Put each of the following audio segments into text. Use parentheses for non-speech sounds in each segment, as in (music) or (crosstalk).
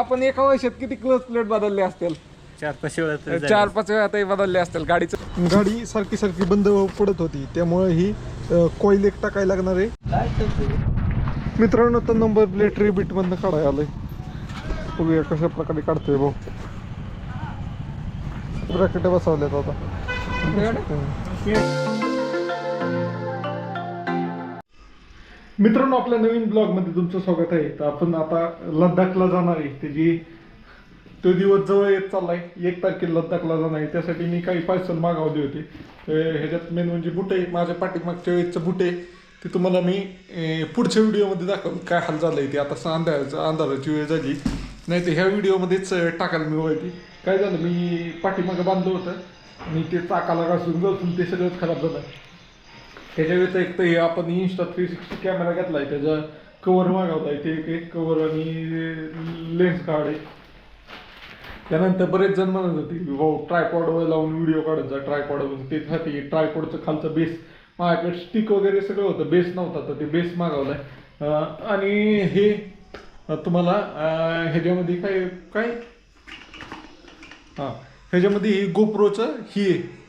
आपण एका वर्षात किती क्लोज प्लेट बदलले असतील? चार पाच वेळा तरी झालं. चार पाच वेळा तरी बदलले असतील गाडीचं. गाडी सारखी सारखी बंद पडत होती त्यामुळे ही कॉईल एक टाकायला लागणार आहे? मित्रांनो तर नंबर प्लेट रिबीट मधनं काढायला आलंय. बघूया कशा प्रकारे काढतोय भाऊ ब्रॅकेट बसवल्यात आता. मित्रांनो आपल्या नवीन ब्लॉगमध्ये तुमचं स्वागत आहे. तर आपण आता लडाखला जाणार आहे. त्याची तो दिवस जवळ येत चाललाय. एक तारखेला लद्दाखला जाणार आहे. त्यासाठी मी काही पार्सल मागवले होते. ह्याच्यात मेन म्हणजे बुटे माझ्या पाठीमागच्या वेळेचं बुटे ते तुम्हाला मी पुढच्या व्हिडिओमध्ये दाखव काय हाल झालंय ते. आता अंधाराचं अंधाराची वेळ झाली. नाही तर ह्या व्हिडिओमध्येच टाकायला मी वळती. काय झालं? मी पाठीमागं बांधलं होतं. आणि ते चाकाला घासून घासून ते सगळंच खराब झालं. त्याच्या व्यतिरिक्त हे आपण इन्स्टा थ्री सिक्स्टी कॅमेरा घेतलाय त्याचा कवर मागवताय ते एक एक कवर आणि लेन्स कार्ड आहे. त्यानंतर बरेच जण म्हणत होते की भाऊ ट्रायपॉडवर लावून व्हिडिओ काढायचा ट्रायपॉडवर त्यासाठी ट्रायपॉडचं खालचं बेस माझ्याकडे स्टिक वगैरे सगळं होतं बेस नव्हता तर ते बेस मागवलाय. आहे आणि हे तुम्हाला ह्याच्यामध्ये काय काय? हां ह्याच्यामध्ये ही गोप्रोचं ही आहे.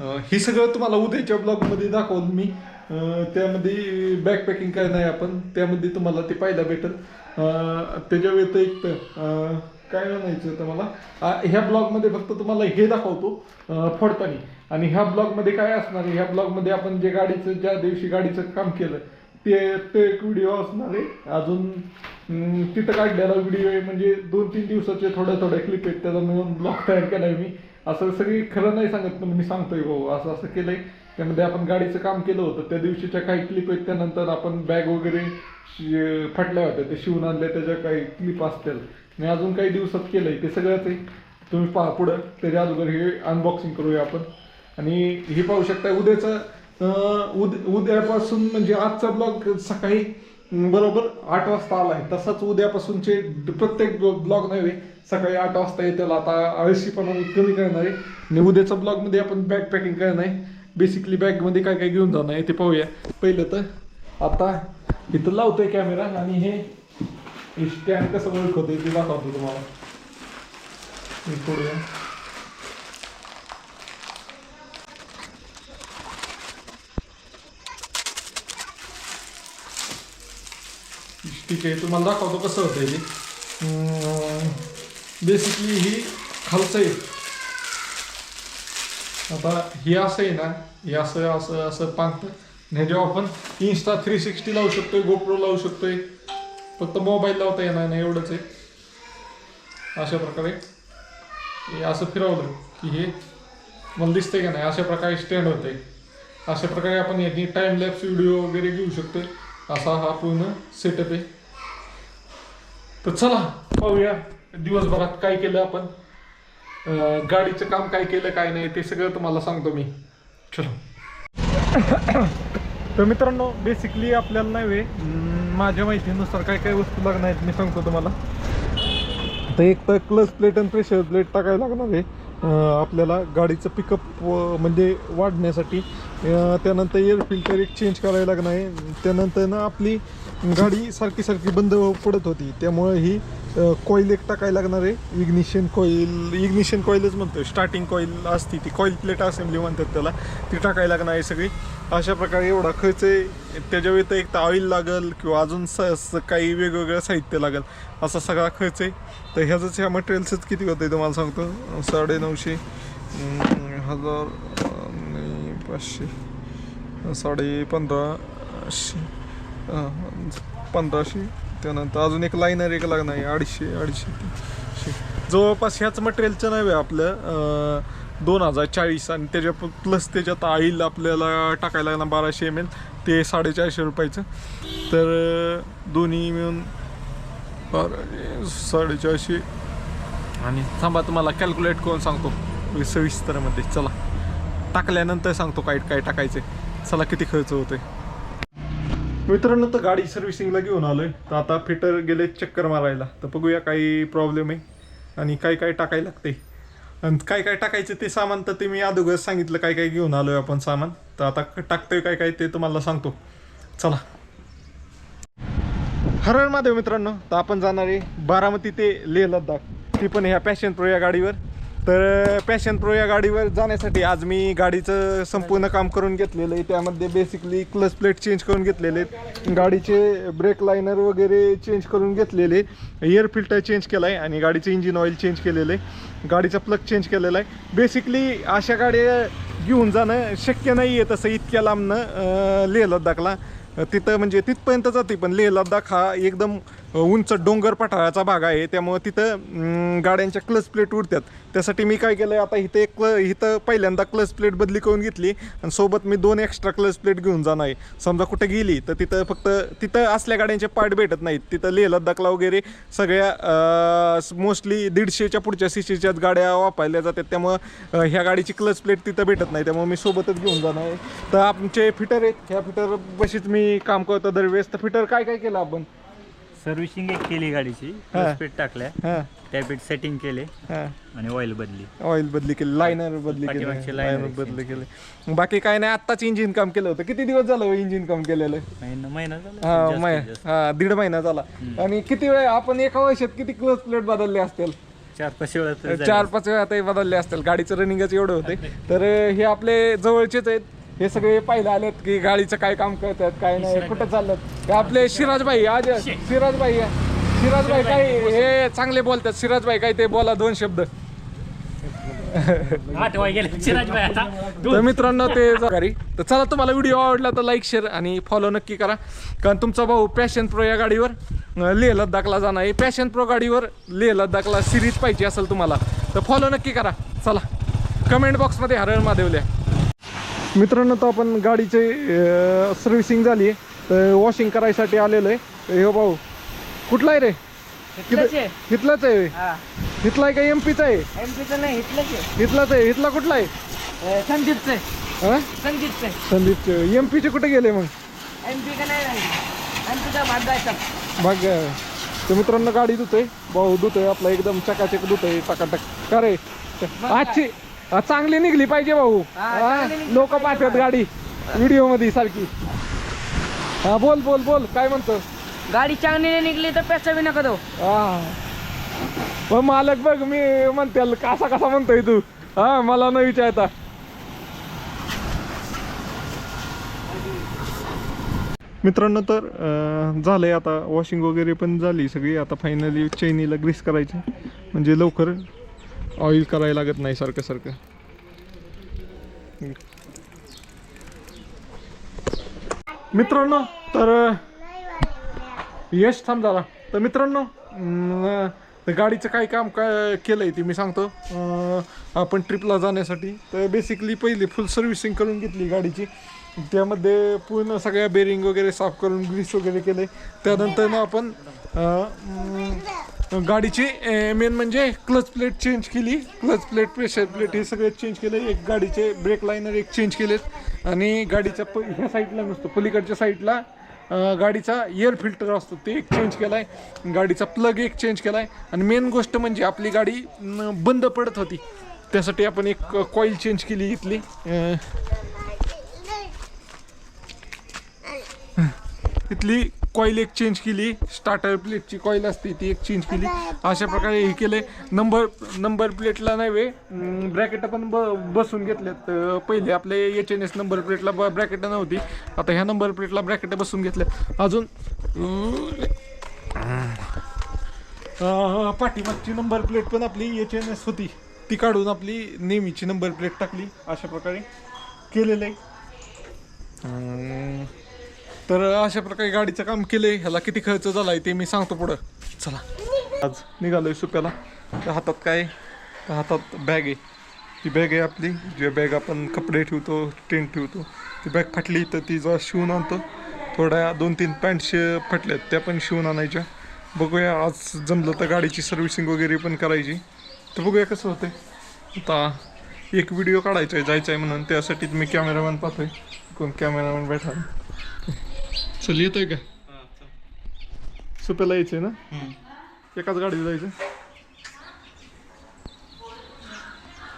हे सगळं तुम्हाला उद्याच्या ब्लॉगमध्ये दाखवून मी त्यामध्ये बॅकपॅकिंग काय नाही आपण. त्यामध्ये तुम्हाला ते पाहायला भेटेल. त्याच्या व्यतिरिक्त काय म्हणायचं होतं मला? ह्या ब्लॉगमध्ये फक्त तुम्हाला हे दाखवतो अं, आणि ह्या ब्लॉगमध्ये काय असणार आहे? ह्या ब्लॉगमध्ये आपण जे गाडीचं ज्या दिवशी गाडीचं काम केलं ते ते एक व्हिडिओ असणार आहे. अजून तिथं काढलेला व्हिडिओ आहे. म्हणजे दोन तीन दिवसाचे थोड्या थोड्या क्लिप आहेत. त्याचा मिळून ब्लॉग तयार केलाय मी. असं सगळी खरं नाही सांगत पण मी सांगतोय भाऊ. असं असं केलंय. त्यामध्ये आपण गाडीचं काम केलं होतं. त्या दिवशीच्या काही क्लिप आहेत त्यानंतर आपण बॅग वगैरे शि- फाटल्या होत्या. ते शिवून आणल्या त्याच्या काही क्लिप असतील. मी अजून काही दिवसात केलंय. ते सगळंच आहे. तुम्ही पहा पुढं. त्याच्या अगोदर हे अनबॉक्सिंग करूया आपण. आणि हे पाहू शकता उद्याचं उद उद्यापासून म्हणजे आजचा ब्लॉग सकाळी बरोबर. आठ वाजता आला आहे तसाच उद्यापासूनचे प्रत्येक ब्लॉग नव्हे सकाळी आठ वाजता येतील. आता आळशीपणा कमी करणार आहे. आणि उद्याच्या ब्लॉगमध्ये आपण बॅग पॅकिंग करणार आहे. बेसिकली बॅगमध्ये काय काय घेऊन जाणार आहे ते पाहूया. पहिलं तर आता इथं लावतोय कॅमेरा आणि हे स्टँड कसं वर्क ते दाखवतो तुम्हाला. ठीक आहे. तुम्हाला दाखवतो कसं होतं आहे बेसिकली ही खालचं आहे. आता हे असं आहे ना हे असं असं असं पांगतं आणि जेव्हा आपण इन्स्टा थ्री सिक्स्टी लावू शकतोय गोप्रो लावू शकतोय फक्त मोबाईल लावता येणार नाही एवढंच आहे. अशा प्रकारे. हे असं फिरवलं की हे मला दिसतंय का नाही अशा प्रकारे स्टँड होतंय. अशा प्रकारे आपण याची टाईम लॅप्स व्हिडिओ वगैरे घेऊ शकतोय. असा हा पूर्ण सेटअप आहे. तर चला पाहूया दिवसभरात काय केलं आपण. गाडीचं काम काय केलं काय नाही ते सगळं तुम्हाला सांगतो मी. चलो. (coughs) तर मित्रांनो बेसिकली आपल्याला नव्हे माझ्या माहितीनुसार काय काय वस्तू लागणार आहेत मी सांगतो तुम्हाला. तर एक तर क्लच प्लेट आणि प्रेशर प्लेट टाकायला लागणार आहे. आपल्याला गाडीचं पिकअप म्हणजे वाढण्यासाठी त्यानंतर एअर फिल्टर एक चेंज करायला लागणार आहे. त्यानंतर ना आपली गाडी सारखी सारखी बंद पडत होती. त्यामुळे ही कॉईल एक टाकायला लागणार आहे. इग्निशन कॉईल इग्निशन कॉईलच म्हणतो स्टार्टिंग कॉईल असती ती. कॉईल प्लेट असेंब्ली म्हणतात त्याला. ती टाकायला लागणार आहे सगळी. अशा प्रकारे एवढा खर्च आहे. त्याच्या व्यतिरिक्त ऑइल लागल किंवा अजून स काही वेगवेगळं साहित्य लागेल. असा सगळा खर्च आहे. तर ह्याचंच ह्या मटेरियल्सच किती होतं आहे तुम्हाला सांगतो. साडे नऊशे हजार पाचशे साडे पंधराशे पंधराशे त्यानंतर अजून एक लाईनर एक लागणार आहे अडीचशे अडीचशे जवळपास ह्याच मटेरियलचं नाही आपलं दोन हजार चाळीस आणि त्याच्या प्लस त्याच्यात आईल आपल्याला टाकायला लागणार बाराशे एम एल ते साडेचारशे रुपयाचं. तर दोन्ही मिळून बारा साडेचारशे. आणि थांबा तुम्हाला कॅल्क्युलेट करून सांगतो. म्हणजे सविस्तरमध्ये चला. टाकल्यानंतर सांगतो काय काय टाकायचे चला किती खर्च होतोय. मित्रांनो तर गाडी सर्व्हिसिंगला घेऊन आलोय. तर आता फिटर गेले चक्कर मारायला. तर बघूया काही प्रॉब्लेम आहे. आणि काय काय टाकायला लागते आणि काय काय टाकायचं ते सामान तर ते मी अगोदर सांगितलं काय काय घेऊन आलोय आपण सामान. तर आता टाकतोय काय काय ते तुम्हाला सांगतो. चला. हरळ महादेव मित्रांनो तर आपण जाणार आहे बारामती ते लेह लद्दाख. ती पण ह्या पॅशन प्रो या गाडीवर. तर पॅशन प्रो या गाडीवर जाण्यासाठी आज मी गाडीचं संपूर्ण काम करून घेतलेलं आहे. त्यामध्ये बेसिकली क्लच प्लेट चेंज करून घेतलेले आहेत. गाडीचे ब्रेक लायनर वगैरे चेंज करून घेतलेले एअर फिल्टर चेंज केला आहे आणि गाडीचं इंजिन ऑइल चेंज केलेलं आहे. गाडीचा प्लग चेंज केलेला आहे. बेसिकली अशा गाड्या घेऊन जाणं शक्य नाही आहे तसं इतक्या लांबनं लेह लद्दाखला. तिथं म्हणजे तिथपर्यंत जाते पण लेह लद्दाख हा एकदम उंच डोंगर पठाराचा भाग आहे त्यामुळं तिथं गाड्यांच्या क्लच प्लेट उडतात त्यासाठी मी काय केलं आता इथं एक क्ल इथं पहिल्यांदा क्लच प्लेट बदली करून घेतली आणि सोबत मी दोन एक्स्ट्रा क्लच प्लेट घेऊन जाणार आहे. समजा कुठे गेली तर तिथं फक्त तिथं असल्या गाड्यांचे पार्ट भेटत नाहीत. तिथं लेह लद्दाखला वगैरे सगळ्या मोस्टली दीडशेच्या पुढच्या सीसीच्याच गाड्या वापरल्या जातात. त्यामुळं ह्या गाडीची क्लच प्लेट तिथं भेटत नाही. त्यामुळे मी सोबतच घेऊन जाणार आहे. तर आमचे फिटर आहेत. ह्या फिटर बशीच मी काम करतो दरवेळेस. तर फिटर काय काय केलं आपण? सर्व्हिसिंग एक केली गाडीची हा. स्पीड टाकल्या. हां. टॅबेट सेटिंग केले हां. आणि ऑइल बदली. ऑइल बदली केली लायनर बदली केली लायनर बदली केले. बाकी काय नाही आत्ताच इंजिन काम केलं होतं. किती दिवस झालं इंजिन काम केलेलं? महिना हा. हा दीड महिना झाला. आणि किती वेळ आपण एका वर्षात किती क्लच प्लेट बदलले असतील? चार पाच वेळा. चार पाच वेळा बदलले असतील. गाडीचं रनिंगच एवढं होते तर हे आपले जवळचेच आहेत. हे सगळे पाहिलं आलेत की गाडीचं काय काम करतात काय नाही कुठं चाललं हे आपले सिराजबाई आज सिराजबाई सिराजबाई काय हे चांगले बोलतात. सिराजबाई काय ते बोला दोन शब्द. आठवाय गेले. चिराजबाई आता तर मित्रांनो ते घरी. तर चला तुम्हाला व्हिडिओ आवडला तर लाईक शेअर आणि फॉलो नक्की करा. कारण तुमचा भाऊ पॅशन प्रो या गाडीवर लेह लद्दाखला जाणार आहे. पॅशन प्रो गाडीवर लेह लद्दाखला सिरीज पाहिजे असेल तुम्हाला तर फॉलो नक्की करा. चला कमेंट बॉक्समध्ये हरळ महादेवल्या मित्रांनो तर आपण गाडीचे सर्व्हिसिंग झाली आहे. तर वॉशिंग करायसाठी आलेलो आहे. हे भाऊ कुठला आहे रे? इथलाच आहे. इथला आहे का एम पीचा आहे? एमपीचं नाही इथलंच आहे. इथला कुठला आहे? संदीपचं आहे. संदीपचं संदीपचे. एम पीचे कुठे गेले मग? एमपी का नाही भाग तर मित्रांनो गाडी धुतोय. भाऊ धुतोय आपला एकदम चकाचक धुतोय टकाटक का रे? आजची चांगली निघली पाहिजे भाऊ. लोक पाठवत गाडी. व्हिडिओमध्ये सारखी. हा बोल बोल बोल. काय म्हणतो? गाडी चांगली निघली तर पैसा बी नका देऊ. हा. मग मालक बघ मी म्हणते कसा कसा म्हणतोय तू. हा मला न विचारता. मित्रांनो तर झालंय आता वॉशिंग वगैरे पण झाली सगळी. आता फायनली चैनीला ग्रीस करायची. म्हणजे लवकर ऑइल करायला लागत नाही सारखं सारखं. मित्रांनो तर यश थांब झाला तर मित्रांनो गाडीचं काय काम काय केलं आहे ते मी सांगतो. आपण ट्रिपला जाण्यासाठी. तर बेसिकली पहिली फुल सर्व्हिसिंग करून घेतली गाडीची. त्यामध्ये पूर्ण सगळ्या बेरिंग वगैरे साफ करून ग्रीस वगैरे केले त्यानंतर ना आपण गाडीची मेन म्हणजे क्लच प्लेट चेंज केली. क्लच प्लेट प्रेशर प्लेट हे सगळे चेंज केले. एक गाडीचे ब्रेक लाईनर एक चेंज केलेत. आणि गाडीच्या प ह्या साईडला नसतो पलीकडच्या साईडला गाडीचा एअर फिल्टर असतो ते एक चेंज केला आहे गाडीचा प्लग एक चेंज केला आहे आणि मेन गोष्ट म्हणजे आपली गाडी बंद पडत होती. त्यासाठी आपण एक कॉईल चेंज केली इथली. इथली कॉईल एक चेंज केली स्टार्टर प्लेटची कॉईल असते ती एक चेंज केली अशा प्रकारे हे केले नंबर नंबर प्लेटला नाही वे. ब्रॅकेट पण ब बसून घेतलेत अं, पहिले आपले एच एन एस नंबर प्लेटला ब्रॅकेट नव्हती. आता ह्या नंबर प्लेटला ब्रॅकेट बसून घेतले अजून पाठीमागची नंबर प्लेट पण आपली एच एन एस होती. ती काढून आपली नेहमीची नंबर प्लेट टाकली. अशा प्रकारे केलेलं आहे. तर अशा प्रकारे गाडीचं काम केलंय. ह्याला किती खर्च झालाय ते मी सांगतो पुढं. चला. आज निघालोय सुप्याला. त्या हातात काय? त्या हातात बॅग आहे. ती बॅग आहे आपली. जी बॅग आपण कपडे ठेवतो टेंट ठेवतो ती बॅग फाटली तर ती जरा शिवून आणतो. थोड्या दोन तीन पॅन्ट फाटल्यात त्या पण शिवून आणायच्या. बघूया आज जमलं तर गाडीची सर्व्हिसिंग वगैरे पण करायची. तर बघूया कसं होतंय. आता एक व्हिडिओ काढायचा आहे जायचं आहे म्हणून. त्यासाठीच मी कॅमेरामॅन पाहतोय. कोण कॅमेरामॅन बैठा चल येतोय का? सुप्याला यायचंय ना? एकाच गाडीवर जायचं.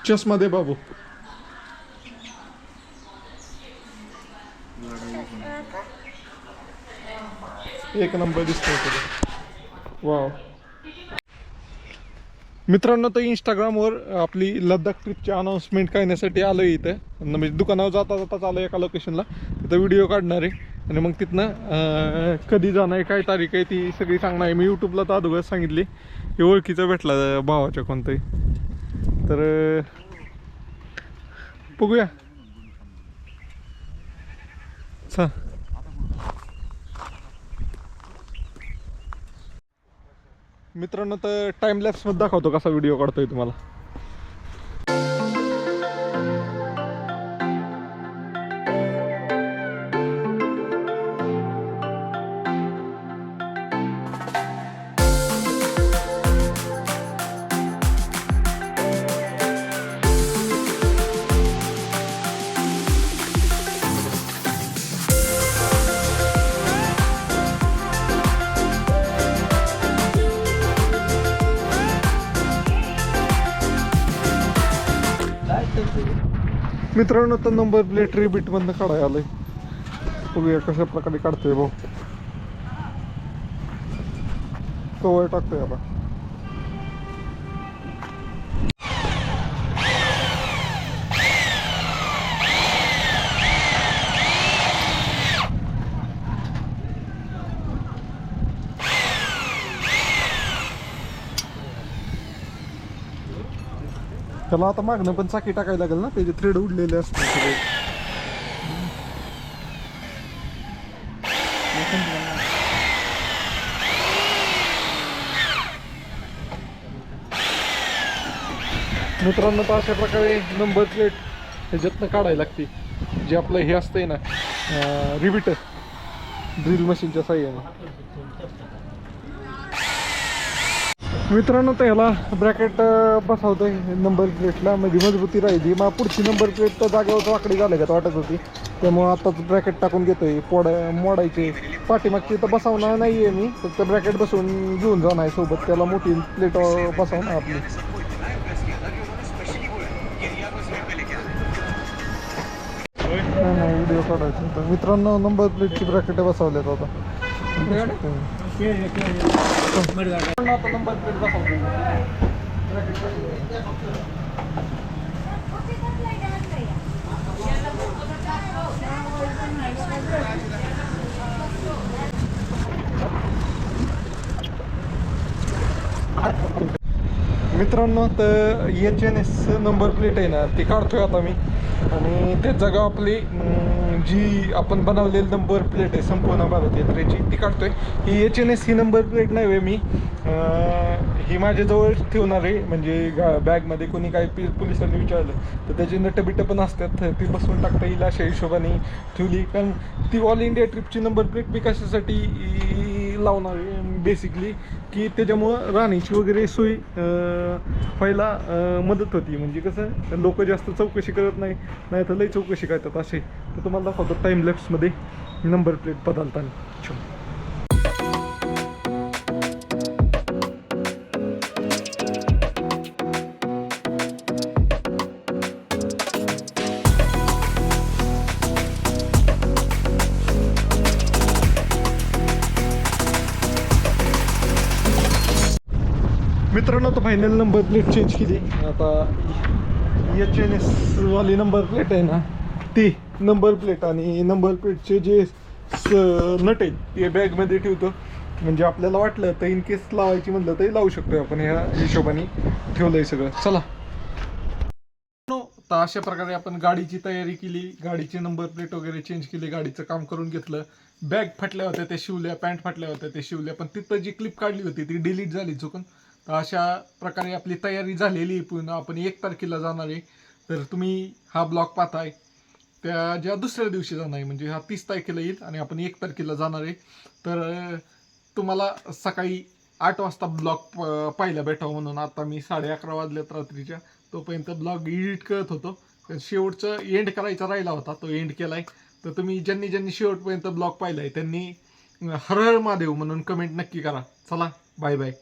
चष्मा दे बाबू. एक नंबर दिसतोय तुला. वाव मित्रांनो तर इंस्टाग्रामवर आपली लद्दाख ट्रिपची अनाऊन्समेंट करण्यासाठी आलो इथं. म्हणजे दुकानावर जाता जाताच आलो एका लोकेशनला तिथं व्हिडिओ काढणार आहे. आणि मग तिथनं कधी जाणं आहे काय तारीख आहे ती सगळी सांगणार आहे. मी यूट्यूबला तर अगोदर सांगितली की ओळखीचा भेटला भावाच्या कोणतंही. तर बघूया. चा मित्रांनो तर टाइम लॅप्समध्ये दाखवतो कसा व्हिडिओ काढतोय तुम्हाला. मित्रांनो तर नंबर प्लेट रिबीट मधनं काढाय आलंय. बघूया कशा प्रकारे काढतोय भाऊ कवर टाकतोय आता. त्याला आता मागणं पण चाकी टाकायला लागेल ना त्याचे थ्रेड उडलेले असतात सगळे. मित्रांनो तर अशा प्रकारे नंबर प्लेट ह्याच्यातनं काढायला लागते. जे आपलं हे असतंय ना रिबिटर ड्रिल मशीनच्या साह्याने. मित्रांनो तर ह्याला ब्रॅकेट बसवतो नंबर प्लेटला म्हणजे मजबूती राहिली. मग पुढची नंबर प्लेट तर जागेवर वाकडी झाली का वाटत होती. त्यामुळं आताच ब्रॅकेट टाकून घेतोय. पोड मोडायचे. पाठीमागची तर बसवणार नाही आहे मी. फक्त ब्रॅकेट बसवून घेऊन जाणार आहे सोबत. त्याला मोठी प्लेट बसवणार आपली. व्हिडिओ काढायचा. तर मित्रांनो नंबर प्लेटची ब्रॅकेट बसवल्यात आता. नंबर प्लेट मित्रांनो तर H N S number plate आहे ना ती काढतोय आता मी. आणि ते जागा आपली जी आपण बनवलेली नंबर प्लेट आहे संपूर्ण भारत यात्रेची ती काढतोय. ही एच एन एस ही नंबर प्लेट नाही आहे मी. ही माझ्याजवळ ठेवणार आहे. म्हणजे गा बॅगमध्ये कोणी काही पोलिसांनी विचारलं तर त्याची नटं बिटं पण असतात. तर ती बसवून टाकता येईल अशा हिशोबाने ठेवली. कारण ती ऑल इंडिया ट्रिपची नंबर प्लेट मी कशासाठी लावणार आहे. बेसिकली की त्याच्यामुळं राहण्याची वगैरे सोय व्हायला मदत होती. म्हणजे कसं लोक जास्त चौकशी करत नाही नाही तर लई चौकशी करतात असे. तर तुम्हाला दाखवतो टाईम लॅप्समध्ये नंबर प्लेट बदलताना. छो. फायनल नंबर प्लेट चेंज केली. आता एच एन एस वाली नंबर प्लेट आहे ना ती नंबर प्लेट आणि नंबर प्लेटचे जे स नट आहेत ते बॅगमध्ये ठेवतो. म्हणजे आपल्याला वाटलं तर इन केस लावायची म्हणलं तरी लावू शकतो आपण ह्या हिशोबाने ठेवलंय सगळं. चला. तर अशा प्रकारे आपण गाडीची तयारी केली. गाडीचे नंबर प्लेट वगैरे चेंज केली. गाडीचं काम करून घेतलं. बॅग फाटल्या होत्या त्या शिवल्या पॅन्ट फाटल्या होत्या त्या शिवल्या. पण तिथं जी क्लिप काढली होती ती डिलीट झाली चुकून. तर अशा प्रकारे आपली तयारी झालेली आहे पुन्हा आपण एक तारखेला जाणार आहे. तर तुम्ही हा ब्लॉग पाहताय. त्या ज्या दुसऱ्या दिवशी जाणार आहे म्हणजे हा तीस तारखेला येईल आणि आपण एक तारखेला जाणार आहे. तर तुम्हाला सकाळी आठ वाजता ब्लॉग पाहिला भेटावं म्हणून. आता मी साडे अकरा वाजल्यात रात्रीच्या. तोपर्यंत ब्लॉग एडिट करत होतो. तर शेवटचं एंड करायचा राहिला होता. तो एंड केला आहे तर तुम्ही ज्यांनी ज्यांनी शेवटपर्यंत ब्लॉग आहे त्यांनी हर हर महादेव म्हणून कमेंट नक्की करा. चला बाय बाय